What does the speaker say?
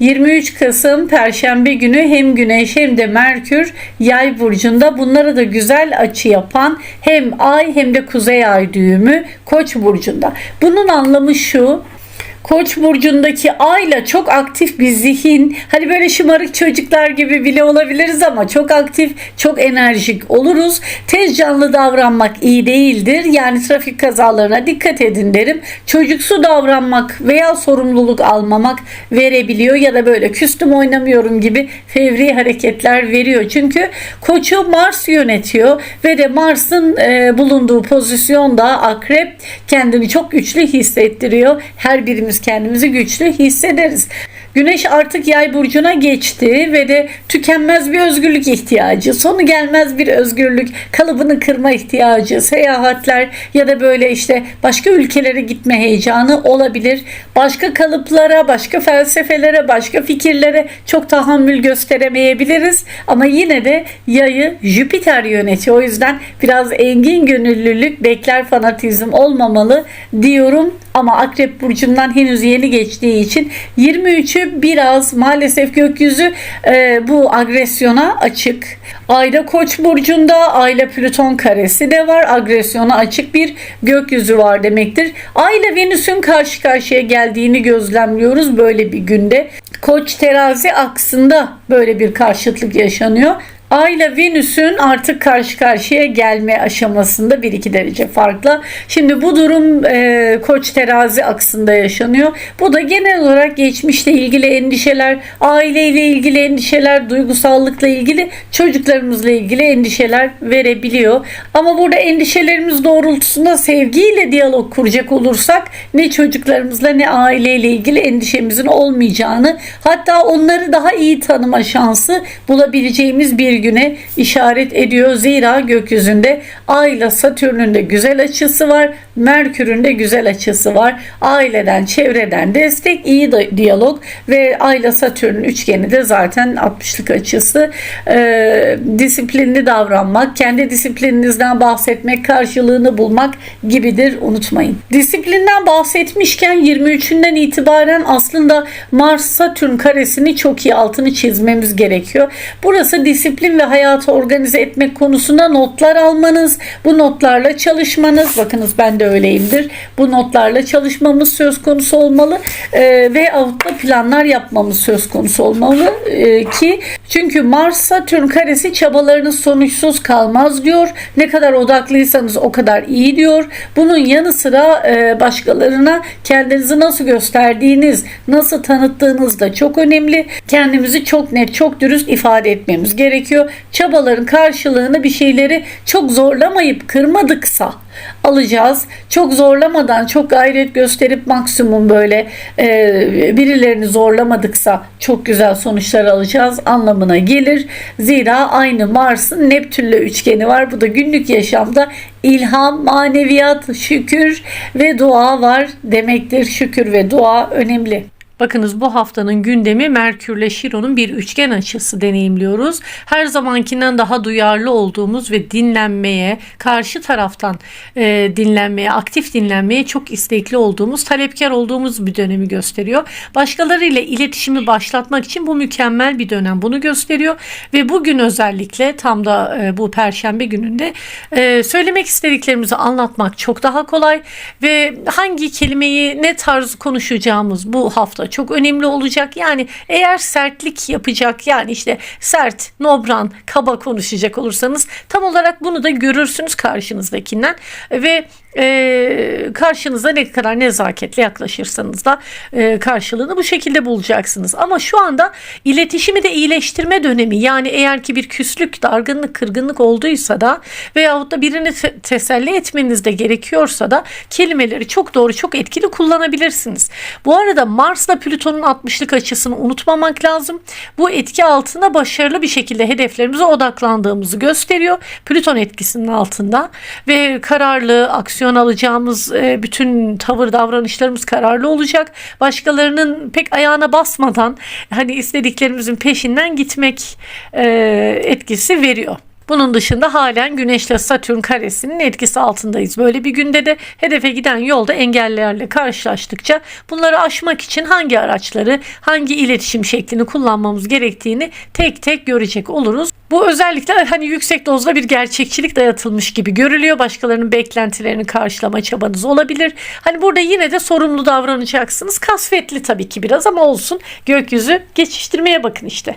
23 Kasım Perşembe günü hem Güneş hem de Merkür Yay burcunda bunlara da güzel açı yapan hem Ay hem de Kuzey Ay düğümü Koç burcunda. Bunun anlamı şu. Koç burcundaki ayla çok aktif bir zihin, hani böyle şımarık çocuklar gibi bile olabiliriz ama çok aktif, çok enerjik oluruz. Tez canlı davranmak iyi değildir. Yani trafik kazalarına dikkat edin derim. Çocuksu davranmak veya sorumluluk almamak verebiliyor ya da böyle küstüm oynamıyorum gibi fevri hareketler veriyor. Çünkü Koç'u Mars yönetiyor ve de Mars'ın e, bulunduğu pozisyonda akrep kendini çok güçlü hissettiriyor. Her kendimizi güçlü hissederiz. Güneş artık yay burcuna geçti ve de tükenmez bir özgürlük ihtiyacı, sonu gelmez bir özgürlük, kalıbını kırma ihtiyacı, seyahatler ya da böyle işte başka ülkelere gitme heyecanı olabilir. Başka kalıplara, başka felsefelere, başka fikirlere çok tahammül gösteremeyebiliriz. Ama yine de yayı Jüpiter yönetiyor. O yüzden biraz engin gönüllülük, bekler fanatizm olmamalı diyorum. Ama Akrep Burcu'ndan henüz yeni geçtiği için 23'ü biraz maalesef gökyüzü e, bu agresyona açık. Ayda Koç burcunda Ayla Plüton karesi de var. Agresyona açık bir gökyüzü var demektir. Ay ile Venüs'ün karşı karşıya geldiğini gözlemliyoruz böyle bir günde. Koç terazi aksında böyle bir karşıtlık yaşanıyor. Ay ile Venüs'ün artık karşı karşıya gelme aşamasında 1-2 derece farklı. Şimdi bu durum e, Koç terazi aksında yaşanıyor. Bu da genel olarak geçmişle ilgili endişeler, aileyle ilgili endişeler, duygusallıkla ilgili, çocuklarımızla ilgili endişeler verebiliyor. Ama burada endişelerimiz doğrultusunda sevgiyle diyalog kuracak olursak ne çocuklarımızla ne aileyle ilgili endişemizin olmayacağını hatta onları daha iyi tanıma şansı bulabileceğimiz bir güne işaret ediyor. Zira gökyüzünde Ay ile Satürn'ün de güzel açısı var. Merkür'ün de güzel açısı var. Aileden, çevreden destek, iyi de- diyalog ve Ay ile Satürn'ün üçgeni de zaten 60'lık açısı. Ee, disiplinli davranmak, kendi disiplininizden bahsetmek, karşılığını bulmak gibidir. Unutmayın. Disiplinden bahsetmişken 23'ünden itibaren aslında Mars Satürn karesini çok iyi altını çizmemiz gerekiyor. Burası disiplin ve hayatı organize etmek konusunda notlar almanız, bu notlarla çalışmanız, bakınız ben de öyleyimdir. Bu notlarla çalışmamız söz konusu olmalı e, ve da planlar yapmamız söz konusu olmalı e, ki çünkü Mars Satürn karesi çabalarınız sonuçsuz kalmaz diyor. Ne kadar odaklıysanız o kadar iyi diyor. Bunun yanı sıra e, başkalarına kendinizi nasıl gösterdiğiniz, nasıl tanıttığınız da çok önemli. Kendimizi çok net, çok dürüst ifade etmemiz gerekiyor. Çabaların karşılığını bir şeyleri çok zorlamayıp kırmadıksa alacağız. Çok zorlamadan, çok gayret gösterip maksimum böyle e, birilerini zorlamadıksa çok güzel sonuçlar alacağız anlamına gelir. Zira aynı Mars'ın Neptün'le üçgeni var. Bu da günlük yaşamda ilham, maneviyat, şükür ve dua var demektir. Şükür ve dua önemli. Bakınız bu haftanın gündemi Merkürle Şiron'un bir üçgen açısı deneyimliyoruz. Her zamankinden daha duyarlı olduğumuz ve dinlenmeye, karşı taraftan e, dinlenmeye, aktif dinlenmeye çok istekli olduğumuz, talepkar olduğumuz bir dönemi gösteriyor. Başkalarıyla iletişimi başlatmak için bu mükemmel bir dönem bunu gösteriyor ve bugün özellikle tam da e, bu perşembe gününde e, söylemek istediklerimizi anlatmak çok daha kolay ve hangi kelimeyi ne tarz konuşacağımız bu hafta çok önemli olacak. Yani eğer sertlik yapacak yani işte sert, nobran, kaba konuşacak olursanız tam olarak bunu da görürsünüz karşınızdakinden ve e, karşınıza ne kadar nezaketle yaklaşırsanız da e, karşılığını bu şekilde bulacaksınız. Ama şu anda iletişimi de iyileştirme dönemi yani eğer ki bir küslük, dargınlık, kırgınlık olduysa da veyahut da birini te- teselli etmeniz de gerekiyorsa da kelimeleri çok doğru, çok etkili kullanabilirsiniz. Bu arada Mars'la Plüton'un 60'lık açısını unutmamak lazım. Bu etki altında başarılı bir şekilde hedeflerimize odaklandığımızı gösteriyor. Plüton etkisinin altında ve kararlı, aksiyon alacağımız e, bütün tavır davranışlarımız kararlı olacak. Başkalarının pek ayağına basmadan hani istediklerimizin peşinden gitmek e, etkisi veriyor. Bunun dışında halen Güneşle Satürn karesinin etkisi altındayız. Böyle bir günde de hedefe giden yolda engellerle karşılaştıkça bunları aşmak için hangi araçları, hangi iletişim şeklini kullanmamız gerektiğini tek tek görecek oluruz. Bu özellikle hani yüksek dozda bir gerçekçilik dayatılmış gibi görülüyor. Başkalarının beklentilerini karşılama çabanız olabilir. Hani burada yine de sorumlu davranacaksınız. Kasvetli tabii ki biraz ama olsun. Gökyüzü geçiştirmeye bakın işte.